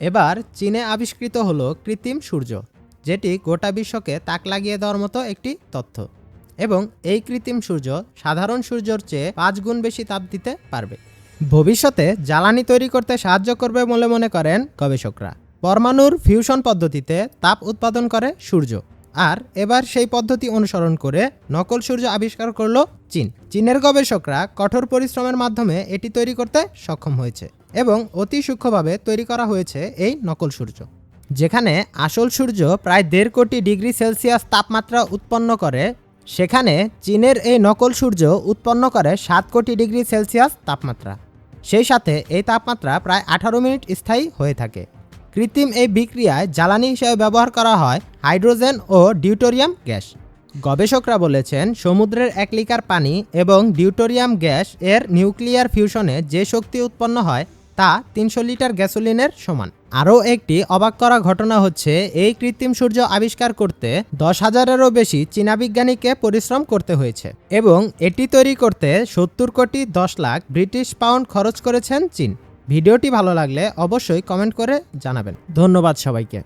এবার চীনে আবিষ্কৃত হল কৃত্রিম সূর্য, যেটি গোটা বিশ্বকে তাক লাগিয়ে দেওয়ার মতো একটি তথ্য। এবং এই কৃত্রিম সূর্য সাধারণ সূর্যর চেয়ে পাঁচ গুণ বেশি তাপ দিতে পারবে। ভবিষ্যতে জ্বালানি তৈরি করতে সাহায্য করবে বলে মনে করেন গবেষকরা। পরমাণুর ফিউশন পদ্ধতিতে তাপ উৎপাদন করে সূর্য। আর এবার সেই পদ্ধতি অনুসরণ করে নকল সূর্য আবিষ্কার করল চীন। চীনের গবেষকরা কঠোর পরিশ্রমের মাধ্যমে এটি তৈরি করতে সক্ষম হয়েছে এবং অতি সূক্ষ্মভাবে তৈরি করা হয়েছে এই নকল সূর্য। যেখানে আসল সূর্য প্রায় দেড় কোটি ডিগ্রি সেলসিয়াস তাপমাত্রা উৎপন্ন করে, সেখানে চীনের এই নকল সূর্য উৎপন্ন করে সাত কোটি ডিগ্রি সেলসিয়াস তাপমাত্রা। সেই সাথে এই তাপমাত্রা প্রায় আঠারো মিনিট স্থায়ী হয়ে থাকে। কৃত্রিম এই বিক্রিয়ায় জ্বালানি হিসেবে ব্যবহার করা হয় হাইড্রোজেন ও ডিউটোরিয়াম গ্যাস। গবেষকরা বলেছেন, সমুদ্রের এক লিটার পানি এবং ডিউটোরিয়াম গ্যাস এর নিউক্লিয়ার ফিউশনে যে শক্তি উৎপন্ন হয় তা তিনশো লিটার গ্যাসোলিনের সমান। আরও একটি অবাক করা ঘটনা হচ্ছে, এই কৃত্রিম সূর্য আবিষ্কার করতে দশ হাজারেরও বেশি চীনা বিজ্ঞানীকে পরিশ্রম করতে হয়েছে এবং এটি তৈরি করতে সত্তর কোটি দশ লাখ ব্রিটিশ পাউন্ড খরচ করেছেন চীন। ভিডিওটি ভালো লাগলে অবশ্যই কমেন্ট করে জানাবেন। ধন্যবাদ সবাইকে।